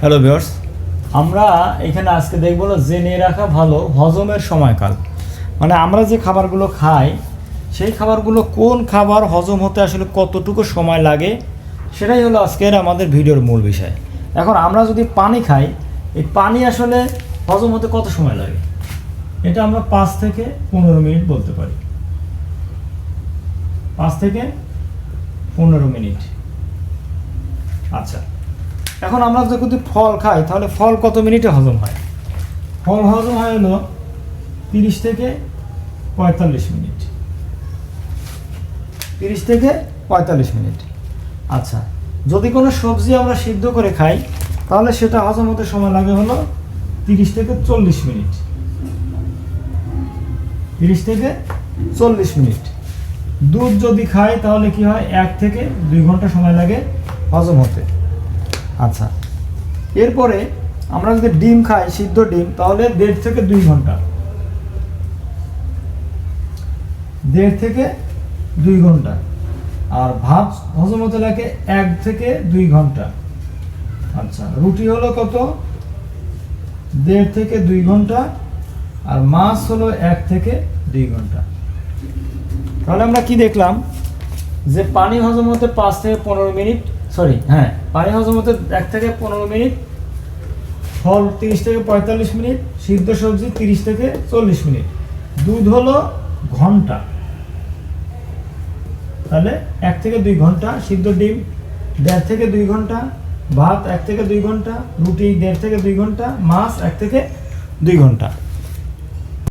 Hello viewers আমরা এখানে আজকে দেখব জেনে রাখা ভালো হজমের সময়কাল। মানে আমরা যে খাবারগুলো খাই, সেই খাবারগুলো কোন খাবার হজম হতে আসলে কতটুকু সময় লাগে, সেটাই হলো আজকের আমাদের ভিডিওর মূল বিষয়। এখন আমরা যদি পানি খাই, এই পানি আসলে হজম হতে কত সময় লাগে? এটা আমরা পাঁচ থেকে পনেরো মিনিট বলতে পারি। পাঁচ থেকে পনেরো মিনিট। আচ্ছা। এখন আমরা যদি ফল খাই তাহলে ফল কত মিনিটে হজম হয়? ফল হজম হয় হলো তিরিশ থেকে পঁয়তাল্লিশ মিনিট। তিরিশ থেকে পঁয়তাল্লিশ মিনিট। আচ্ছা যদি কোনো সবজি আমরা সিদ্ধ করে খাই তাহলে সেটা হজম হতে সময় লাগে হলো তিরিশ থেকে চল্লিশ মিনিট। তিরিশ থেকে চল্লিশ মিনিট। দুধ যদি খাই তাহলে কি হয়? এক থেকে দুই ঘণ্টা সময় লাগে হজম হতে। আচ্ছা। এরপরে আমরা যদি ডিম খাই, সিদ্ধ ডিম, তাহলে দেড় থেকে দুই ঘণ্টা। দেড় থেকে দুই ঘণ্টা। আর ভাত হজম হতে লাগে এক থেকে দুই ঘণ্টা। আচ্ছা রুটি হলো কত? দেড় থেকে দুই ঘণ্টা। আর মাছ হলো এক থেকে দুই ঘণ্টা। তাহলে আমরা কি দেখলাম? যে পানি হজম হতে পাঁচ থেকে পনেরো মিনিট সরি হ্যাঁ পানি হজম এক থেকে পনেরো মিনিট, ফল তিরিশ থেকে পঁয়তাল্লিশ মিনিট, সিদ্ধ সবজি তিরিশ থেকে চল্লিশ মিনিট। দুধ হলো ঘণ্টা। তাহলে এক থেকে দুই ঘণ্টা সিদ্ধ ডিম, দেড় থেকে দুই ঘণ্টা, ভাত এক থেকে দুই ঘণ্টা, রুটি দেড় থেকে দুই ঘণ্টা, মাছ এক থেকে দুই ঘণ্টা।